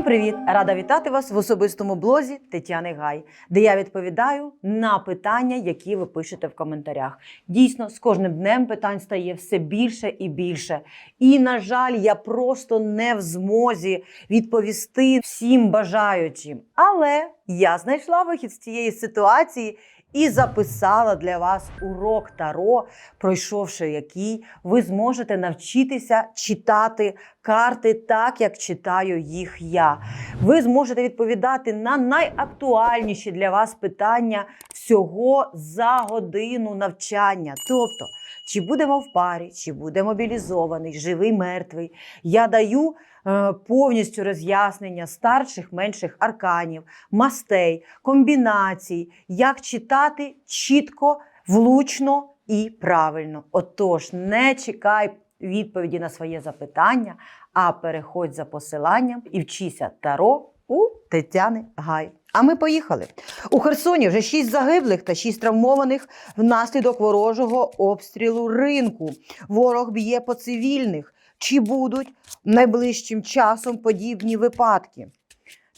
Всім привіт! Рада вітати вас в особистому блозі Тетяни Гай, де я відповідаю на питання, які ви пишете в коментарях. Дійсно, з кожним днем питань стає все більше і більше. І, на жаль, я просто не в змозі відповісти всім бажаючим. Але я знайшла вихід з цієї ситуації. І записала для вас урок Таро, пройшовши який ви зможете навчитися читати карти так, як читаю їх я. Ви зможете відповідати на найактуальніші для вас питання всього за годину навчання. Тобто, чи будемо в парі, чи буде мобілізований, живий, мертвий. Я даю е, повністю роз'яснення старших, менших арканів, мастей, комбінацій, як читати чітко, влучно і правильно. Отож, не чекай відповіді на своє запитання, а переходь за посиланням і вчися таро у Тетяни Гай. А ми поїхали. У Херсоні вже 6 загиблих та 6 травмованих внаслідок ворожого обстрілу ринку. Ворог б'є по цивільних. Чи будуть найближчим часом подібні випадки?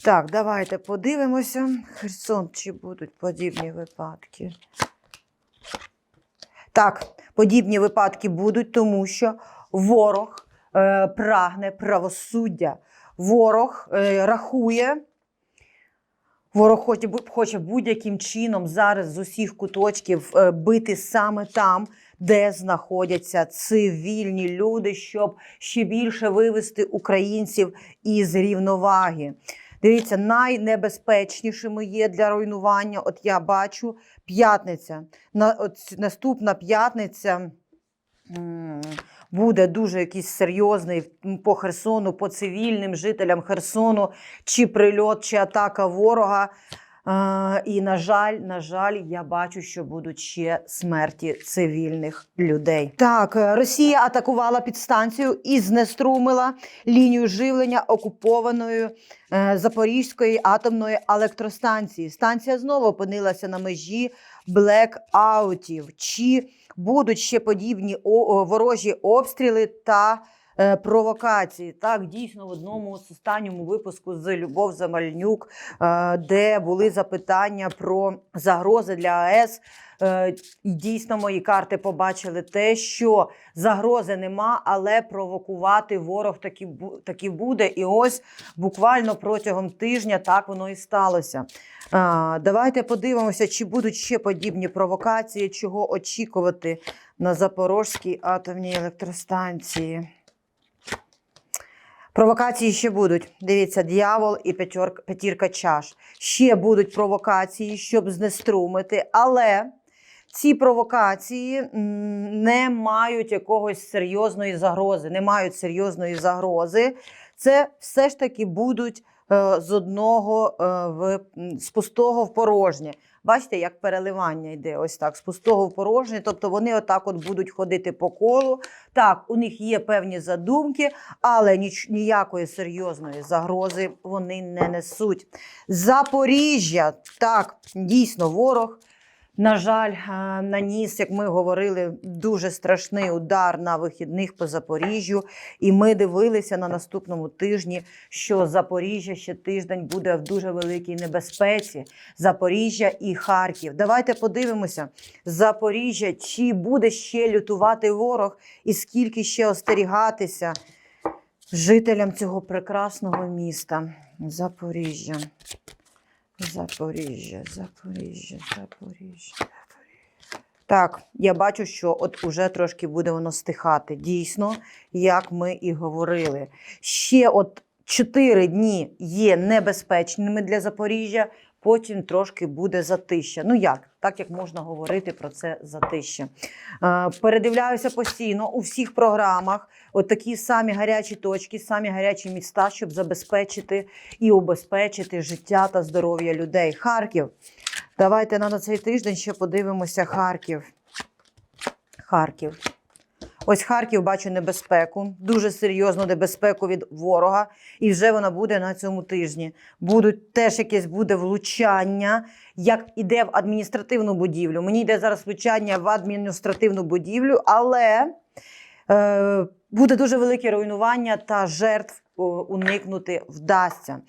Так, давайте подивимося. Херсон, чи будуть подібні випадки? Так, подібні випадки будуть, тому що ворог е, прагне правосуддя. Ворог е, рахує. Ворог хоче, будь-яким чином зараз з усіх куточків е, бити саме там, де знаходяться цивільні люди, щоб ще більше вивести українців із рівноваги. Дивіться, найнебезпечнішими є для руйнування. От я бачу п'ятниця. На, от наступна п'ятниця буде дуже якийсь серйозний по Херсону, по цивільним жителям Херсону, чи прильот, чи атака ворога. І, на жаль, на жаль, я бачу, що будуть ще смерті цивільних людей. Так, е, Росія атакувала підстанцію і знеструмила лінію живлення окупованої е, Запорізької атомної електростанції. Станція знову опинилася на межі блекаутів. Чи будуть ще подібні ворожі обстріли та провокації? Так, дійсно, в одному з останньому випуску з Любов Замальнюк, е, де були запитання про загрози для АЕС. Е, Дійсно, мої карти побачили те, що загрози нема, але провокувати ворог таки, таки буде. І ось буквально протягом тижня так воно і сталося. Давайте подивимося, чи будуть ще подібні провокації, чого очікувати на Запорізькій атомній електростанції. Провокації ще будуть. Дивіться, дьявол і п'ятірка чаш. Ще будуть провокації, щоб знеструмити, але ці провокації не мають якогось серйозної загрози, не мають серйозної загрози. Це все ж таки будуть е, з одного е, з пустого в порожнє. Бачите, як переливання йде ось так, з пустого в порожнє. Тобто вони отак от будуть ходити по колу. Так, у них є певні задумки, але ніч, ніякої серйозної загрози вони не несуть. Запоріжжя, так, дійсно, ворог. На жаль, наніс, як ми говорили, дуже страшний удар на вихідних по Запоріжжю. І ми дивилися на наступному тижні, що Запоріжжя ще тиждень буде в дуже великій небезпеці. Запоріжжя і Харків. Давайте подивимося, Запоріжжя, чи буде ще лютувати ворог, і скільки ще остерігатися жителям цього прекрасного міста. Запоріжжя. Запоріжжя, Запоріжжя, Запоріжжя. Так, я бачу, що от уже трошки буде воно стихати. Дійсно, як ми і говорили. Ще от чотири дні є небезпечними для Запоріжжя, потім трошки буде затища. Ну як? Так як можна говорити про це затища. Передивляюся постійно у всіх програмах. От такі самі гарячі точки, самі гарячі міста, щоб забезпечити і убезпечити життя та здоров'я людей. Харків. Давайте на цей тиждень ще подивимося Харків. Харків. Ось Харків бачу небезпеку, дуже серйозну небезпеку від ворога, і вже вона буде на цьому тижні. Будуть теж якесь буде влучання, як іде в адміністративну будівлю. Мені йде зараз влучання в адміністративну будівлю, але е, буде дуже велике руйнування та жертв уникнути вдасться.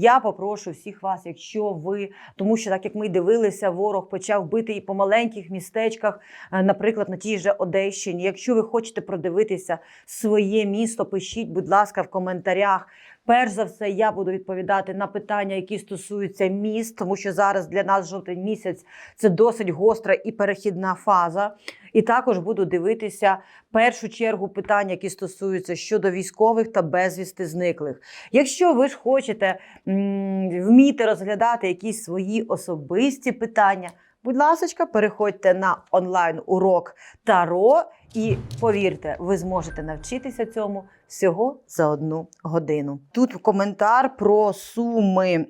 Я попрошу всіх вас, якщо ви, тому що так як ми дивилися, ворог почав бити і по маленьких містечках, е, наприклад, на тій же Одещині. Якщо ви хочете продивитися своє місто, пишіть, будь ласка, в коментарях. Перш за все, я буду відповідати на питання, які стосуються міст, тому що зараз для нас жовтень місяць це досить гостра і перехідна фаза. І також буду дивитися першу чергу питання, які стосуються щодо військових та безвісти зниклих. Якщо ви ж хочете вміти розглядати якісь свої особисті питання, будь ласка, переходьте на онлайн урок Таро, і повірте, ви зможете навчитися цьому всього за одну годину. Тут коментар про суми.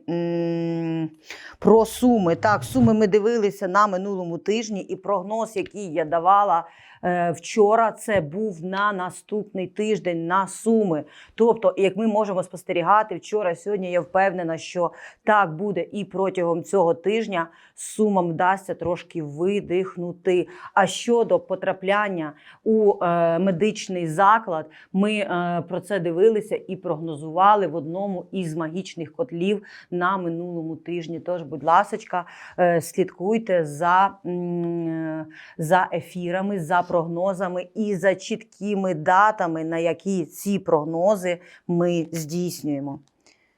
Про суми. Так, суми ми дивилися на минулому тижні, і прогноз, який я давала е, вчора, це був на наступний тиждень на суми. Тобто, як ми можемо спостерігати вчора, сьогодні я впевнена, що так буде і протягом цього тижня сумам вдасться трошки видихнути. А щодо потрапляння у е, медичний заклад, ми е, про це дивилися і прогнозували в одному із магічних котлів на минулому тижні. Тож, будь ласка, е, слідкуйте за, за ефірами, за прогнозами і за чіткими датами, на які ці прогнози ми здійснюємо.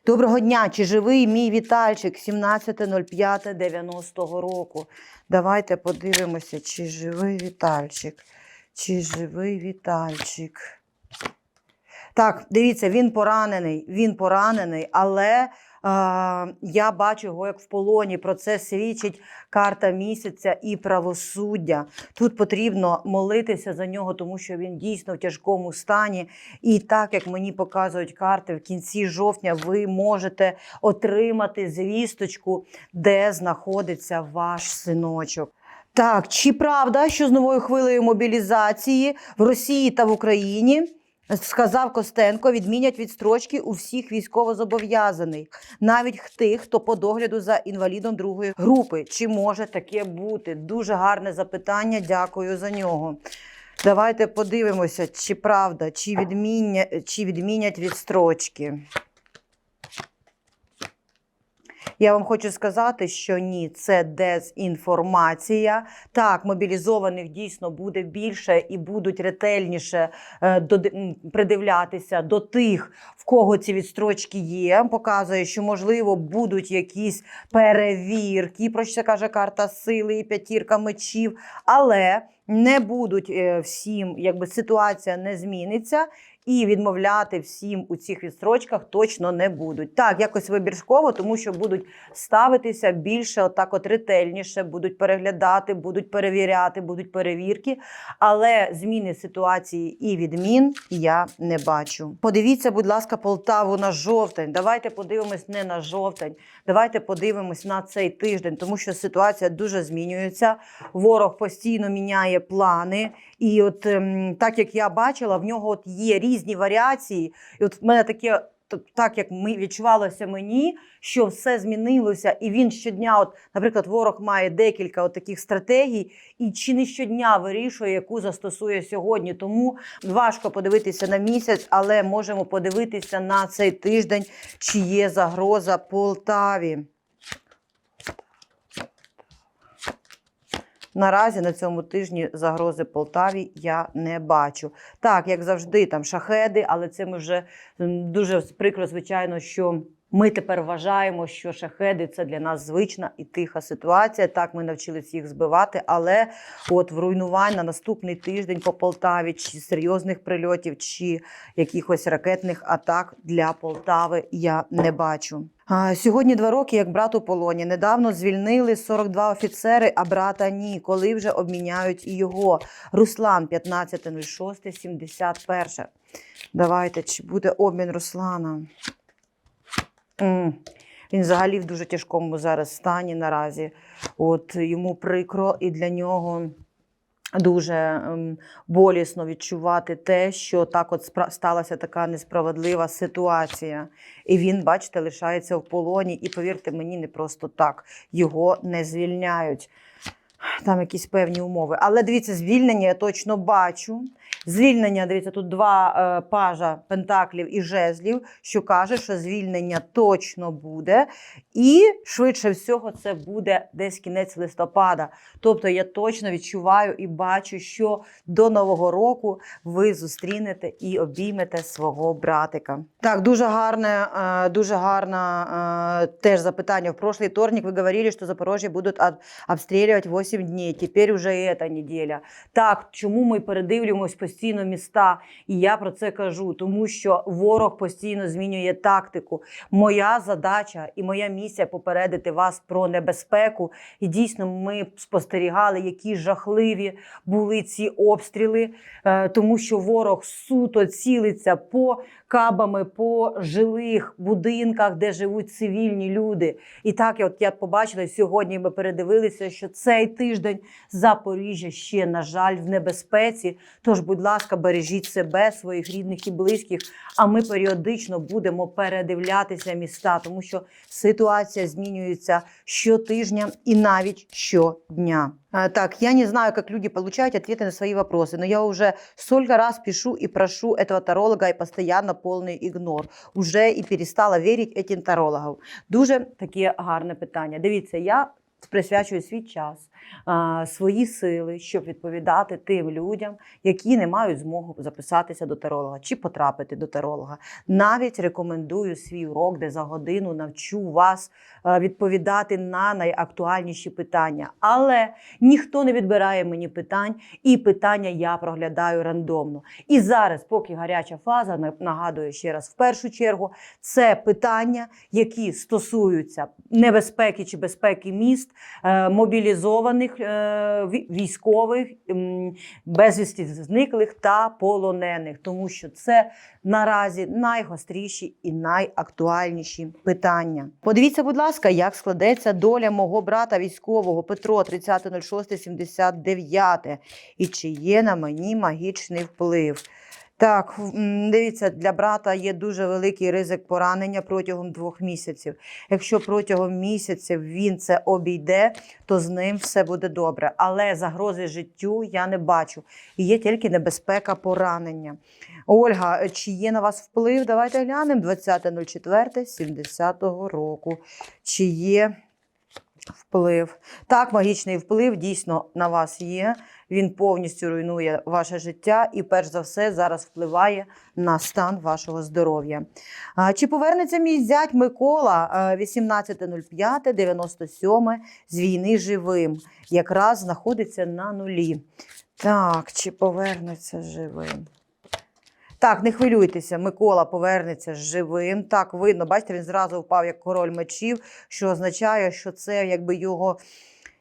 Доброго дня! Чи живий мій Вітальчик 17.05.90 року? Давайте подивимося, чи живий Вітальчик. Чи живий Вітальчик? Так, дивіться, він поранений. Він поранений, але я бачу його як в полоні. Про це свідчить карта місяця і правосуддя. Тут потрібно молитися за нього, тому що він дійсно в тяжкому стані. І так як мені показують карти, в кінці жовтня ви можете отримати звісточку, де знаходиться ваш синочок. Так, чи правда, що з новою хвилею мобілізації в Росії та в Україні? Сказав Костенко, відмінять відстрочки у всіх військовозобов'язаних, навіть тих, хто по догляду за інвалідом другої групи. Чи може таке бути? Дуже гарне запитання. Дякую за нього. Давайте подивимося, чи правда, чи, відміня, чи відмінять відстрочки. Я вам хочу сказати, що ні, це дезінформація. Так, мобілізованих дійсно буде більше і будуть ретельніше е, придивлятися до тих, в кого ці відстрочки є. Показує, що можливо будуть якісь перевірки. Про що каже карта сили і п'ятірка мечів, але не будуть е, всім, якби ситуація не зміниться. І відмовляти всім у цих відстрочках точно не будуть. Так, якось вибірково, тому що будуть ставитися більше, отак, от ретельніше, будуть переглядати, будуть перевіряти, будуть перевірки. Але зміни ситуації і відмін я не бачу. Подивіться, будь ласка, Полтаву на жовтень. Давайте подивимось не на жовтень. Давайте подивимось на цей тиждень, тому що ситуація дуже змінюється. Ворог постійно міняє плани. І от ем, так як я бачила, в нього от є різні варіації. І от в мене таке. Так як ми відчувалося мені, що все змінилося, і він щодня, от, наприклад, ворог має декілька от таких стратегій, і чи не щодня вирішує, яку застосує сьогодні. Тому важко подивитися на місяць, але можемо подивитися на цей тиждень, чи є загроза Полтаві. Наразі на цьому тижні загрози Полтаві я не бачу. Так, як завжди, там шахеди, але це ми вже дуже прикро, звичайно, що. Ми тепер вважаємо, що шахеди це для нас звична і тиха ситуація. Так ми навчились їх збивати. Але от в руйнувань на наступний тиждень по Полтаві, чи серйозних прильотів, чи якихось ракетних атак для Полтави я не бачу. Сьогодні два роки, як брат у полоні. Недавно звільнили 42 офіцери, а брата ні. Коли вже обміняють і його. Руслан 15.06.71. Давайте, чи буде обмін Руслана? Він взагалі в дуже тяжкому зараз стані наразі. От йому прикро, і для нього дуже ем, болісно відчувати те, що так от сталася така несправедлива ситуація. І він, бачите, лишається в полоні. І повірте мені, не просто так його не звільняють. Там якісь певні умови. Але дивіться, звільнення я точно бачу. Звільнення, дивіться, тут два е, пажа пентаклів і жезлів, що каже, що звільнення точно буде. І швидше всього це буде десь кінець листопада. Тобто я точно відчуваю і бачу, що до Нового року ви зустрінете і обіймете свого братика. Так, дуже гарне, е, дуже гарне е, теж запитання. В прошлый вторник ви говорили, що Запорожжя будуть обстрілювати 8 днів. Тепер уже і ця неділя. Так, чому ми передивлюємось постійно міста? І я про це кажу, тому що ворог постійно змінює тактику. Моя задача і моя місія попередити вас про небезпеку. І дійсно, ми спостерігали, які жахливі були ці обстріли, е, тому що ворог суто цілиться по кабами, по жилих будинках, де живуть цивільні люди. І так, от я побачила сьогодні. Ми передивилися, що цей тиждень Запоріжжя ще, на жаль, в небезпеці. Тож, будь ласка, бережіть себе, своїх рідних і близьких. А ми періодично будемо передивлятися міста, тому що ситуація змінюється щотижня і навіть щодня. А, Так, я не знаю, как люди получают ответы на свои вопросы, но я уже столько раз пишу и прошу этого таролога, и постоянно полный ігнор. Уже і перестала вірити этим тарологам. Дуже таке гарне питання. Дивіться, я присвячую свій час, свої сили, щоб відповідати тим людям, які не мають змогу записатися до таролога чи потрапити до таролога. Навіть рекомендую свій урок, де за годину навчу вас е, відповідати на найактуальніші питання. Але ніхто не відбирає мені питань, і питання я проглядаю рандомно. І зараз, поки гаряча фаза, на- нагадую ще раз, в першу чергу, це питання, які стосуються небезпеки чи безпеки міст, е, мобілізованих е, військових, безвісті зниклих та полонених, тому що це наразі найгостріші і найактуальніші питання. Подивіться, будь ласка, як складеться доля мого брата військового Петро 30.06.79 і чи є на мені магічний вплив. Так, дивіться, для брата є дуже великий ризик поранення протягом двох місяців. Якщо протягом місяців він це обійде, то з ним все буде добре. Але загрози життю я не бачу. І є тільки небезпека поранення. Ольга, чи є на вас вплив? Давайте глянемо 20.04.70 року. Чи є вплив? Так, магічний вплив дійсно на вас є. Він повністю руйнує ваше життя і, перш за все, зараз впливає на стан вашого здоров'я. Чи повернеться мій зять Микола е, 18.05.97 з війни живим? Якраз знаходиться на нулі. Так, чи повернеться живим? Так, не хвилюйтеся, Микола повернеться живим. Так, видно, бачите, він зразу впав як король мечів, що означає, що це якби його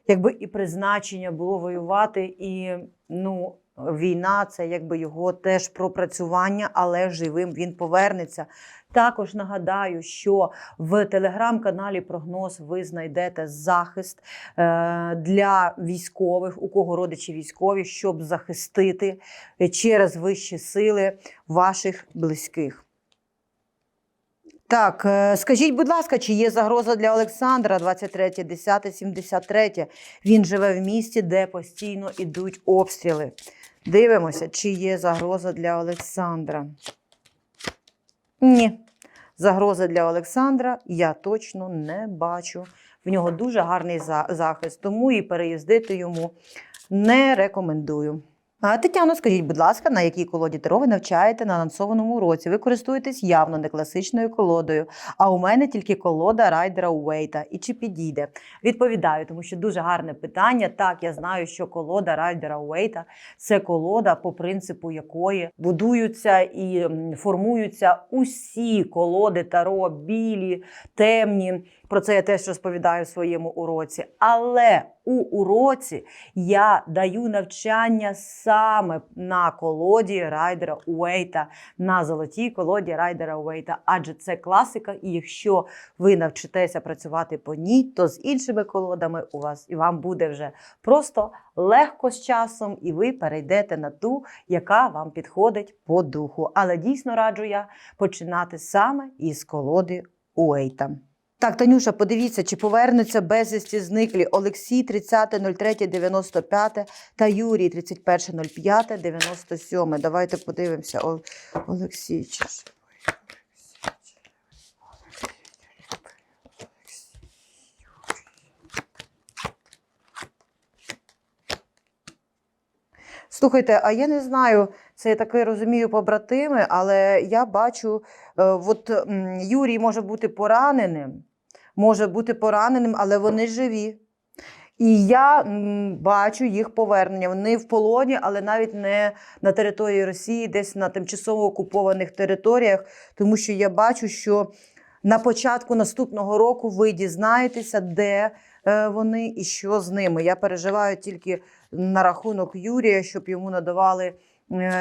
якби і призначення було воювати, і ну, війна це якби його теж пропрацювання, але живим він повернеться. Також нагадаю, що в телеграм-каналі Прогноз ви знайдете захист е, для військових, у кого родичі військові, щоб захистити е, через вищі сили ваших близьких. Так, е, скажіть, будь ласка, чи є загроза для Олександра 23.10.73? Він живе в місті, де постійно йдуть обстріли. Дивимося, чи є загроза для Олександра. Ні. Загрози для Олександра я точно не бачу. В нього дуже гарний за- захист, тому і переїздити йому не рекомендую. Тетяно, скажіть, будь ласка, на якій колоді Таро ви навчаєте на анонсованому уроці? Ви користуєтесь явно не класичною колодою, а у мене тільки колода райдера Уейта. І чи підійде? Відповідаю, тому що дуже гарне питання. Так, я знаю, що колода райдера Уейта це колода, по принципу якої будуються і формуються усі колоди Таро, білі, темні. Про це я теж розповідаю в своєму уроці. Але у уроці я даю навчання саме на колоді райдера Уейта, на золотій колоді райдера Уейта, адже це класика, і якщо ви навчитеся працювати по ній, то з іншими колодами у вас і вам буде вже просто легко з часом, і ви перейдете на ту, яка вам підходить по духу. Але дійсно раджу я починати саме із колоди Уейта. Так, Танюша, подивіться, чи повернуться безвісті зниклі Олексій 30.03.95 та Юрій 31.05.97. Давайте подивимося. О, Олексій. Слухайте, а я не знаю, це я таке розумію побратими, але я бачу, е, от Юрій може бути пораненим, може бути пораненим, але вони живі. І я бачу їх повернення. Вони в полоні, але навіть не на території Росії, десь на тимчасово окупованих територіях, тому що я бачу, що на початку наступного року ви дізнаєтеся, де е, вони і що з ними. Я переживаю тільки на рахунок Юрія, щоб йому надавали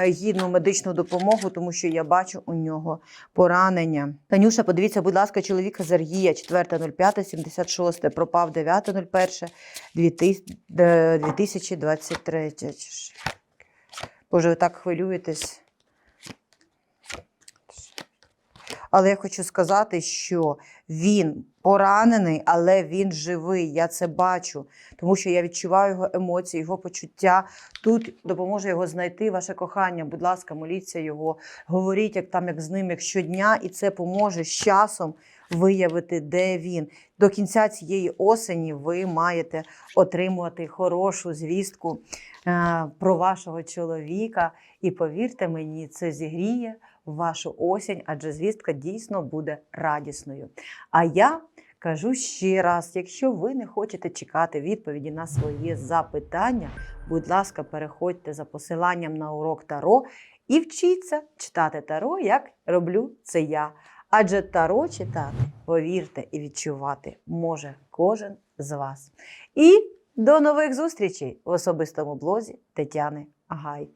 гідну медичну допомогу, тому що я бачу у нього поранення. Танюша, подивіться, будь ласка, чоловіка Сергія, 4.05.76, пропав 9.01 2023. Боже, ви так хвилюєтесь. Але я хочу сказати, що він поранений, але він живий. Я це бачу, тому що я відчуваю його емоції, його почуття. Тут допоможе його знайти ваше кохання. Будь ласка, моліться його, говоріть як там, як з ним, як щодня, і це поможе з часом виявити, де він. До кінця цієї осені ви маєте отримувати хорошу звістку е, про вашого чоловіка. І повірте мені, це зігріє вашу осінь, адже звістка дійсно буде радісною. А я кажу ще раз: якщо ви не хочете чекати відповіді на своє запитання, будь ласка, переходьте за посиланням на урок Таро і вчіться читати Таро, як роблю це я. Адже Таро читати, повірте і відчувати може кожен з вас. І до нових зустрічей в особистому блозі Тетяни Агай.